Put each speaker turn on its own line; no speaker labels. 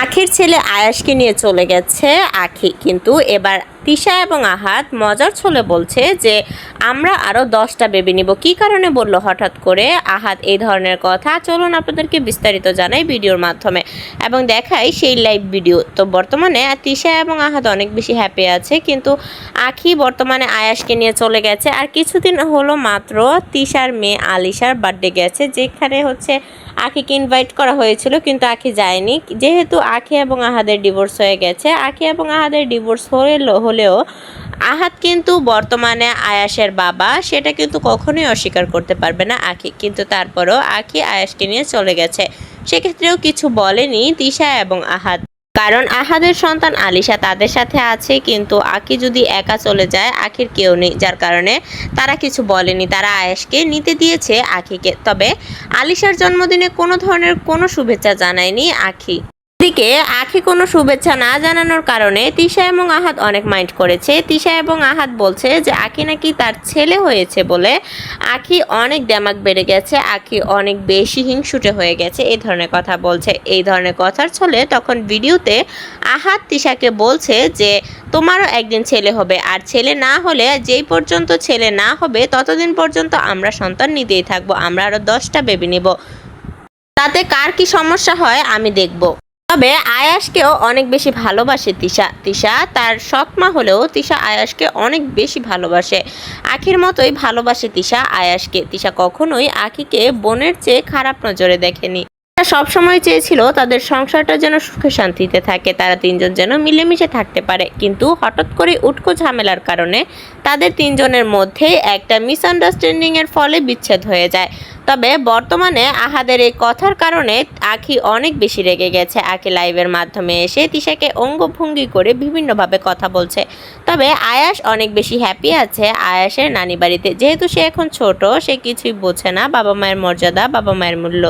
আখির ছেলে আয়াসকে নিয়ে চলে গেছে আখি কিন্তু এবার তিশা এবং আহাত মজার ছলে বলছে যে, আমরা আরও দশটা বেবি নিব। কী কারণে বলল হঠাৎ করে? আহাত এই ধরনের কথা। চলুন আপনাদেরকে বিস্তারিত জানাই ভিডিওর মাধ্যমে। এবং দেখাই সেই লাইভ ভিডিও তো বর্তমানে তিশা এবং আহাত অনেক বেশি হ্যাপি আছে, কিন্তু আখি বর্তমানে আয়াসকে নিয়ে চলে গেছে। আর কিছুদিন হলো মাত্র তিশার মেয়ে আলিশার বার্থডে গেছে, যেখানে হচ্ছে আখিকে ইনভাইট করা হয়েছিল, কিন্তু আখি যায়নি। যেহেতু আখি এবং আহাদের ডিভোর্স হয়ে গেছে, আখি এবং আহাদের ডিভোর্স হলেও হলেও আহাত কিন্তু বর্তমানে আয়াসের বাবা, সেটা কিন্তু কখনোই অস্বীকার করতে পারবে না আখি। কিন্তু তারপরও আখি আয়াসকে নিয়ে চলে গেছে। সেক্ষেত্রেও কিছু বলেনি তিশা এবং আহাত। কারণ আহাদের সন্তান আলিশা তাদের সাথে আছে, কিন্তু আকি যদি একা চলে যায়, আখির কেউ নেই, যার কারণে তারা কিছু বলেনি। তারা আয়েশকে নিতে দিয়েছে আখিকে। তবে আলিশার জন্মদিনে কোনো ধরনের কোনো শুভেচ্ছা জানায়নি আখি। দিকে আখি কোনো শুভেচ্ছা না জানানোর কারণে তিশা এবং আহাদ অনেক মাইন্ড করেছে। তিশা এবং আহাদ বলছে যে, আখি নাকি তার ছেলে হয়েছে বলে আখি অনেক ড্যামাক বেড়ে গেছে, আখি অনেক বেশি হিংসুটে হয়ে গেছে, এই ধরনের কথা বলছে। এই ধরনের কথার ছলে তখন ভিডিওতে আহাদ তিশাকে বলছে যে, তোমারও একদিন ছেলে হবে, আর ছেলে না হলে যেই পর্যন্ত ছেলে না হবে, ততদিন পর্যন্ত আমরা সন্তান নিতেই থাকব, আমরা আরও দশটা বেবি নেব। তাতে কার কি সমস্যা হয় আমি দেখব। তবে আয়াসকেও অনেক বেশি ভালোবাসে তিশা। তিশা তার সৎমা হলেও তিশা আয়াসকে অনেক বেশি ভালোবাসে। আখির মতোই ভালোবাসে তিশা আয়াসকে। তিশা কখনোই আখিকে বোনের চেয়ে খারাপ নজরে দেখেনি। তারা সবসময় চেয়েছিল তাদের সংসারটা যেন সুখে শান্তিতে থাকে, তারা তিনজন যেন মিলেমিশে থাকতে পারে। কিন্তু হঠাৎ করে উটকো ঝামেলার কারণে তাদের তিনজনের মধ্যে একটা মিসআন্ডারস্ট্যান্ডিং এর ফলে বিচ্ছেদ হয়ে যায়। তবে বর্তমানে আহাদের এই কথার কারণে আখি অনেক বেশি রেগে গেছে। আখি লাইভের মাধ্যমে এসে তিশাকে অঙ্গভঙ্গি করে বিভিন্নভাবে কথা বলছে। তবে আয়াস অনেক বেশি হ্যাপি আছে। আয়াসের নানি বাড়িতে যেহেতু সে এখন ছোট, সে কিছুই বোঝে না। বাবা মায়ের মর্যাদা বাবা মায়ের মূল্য।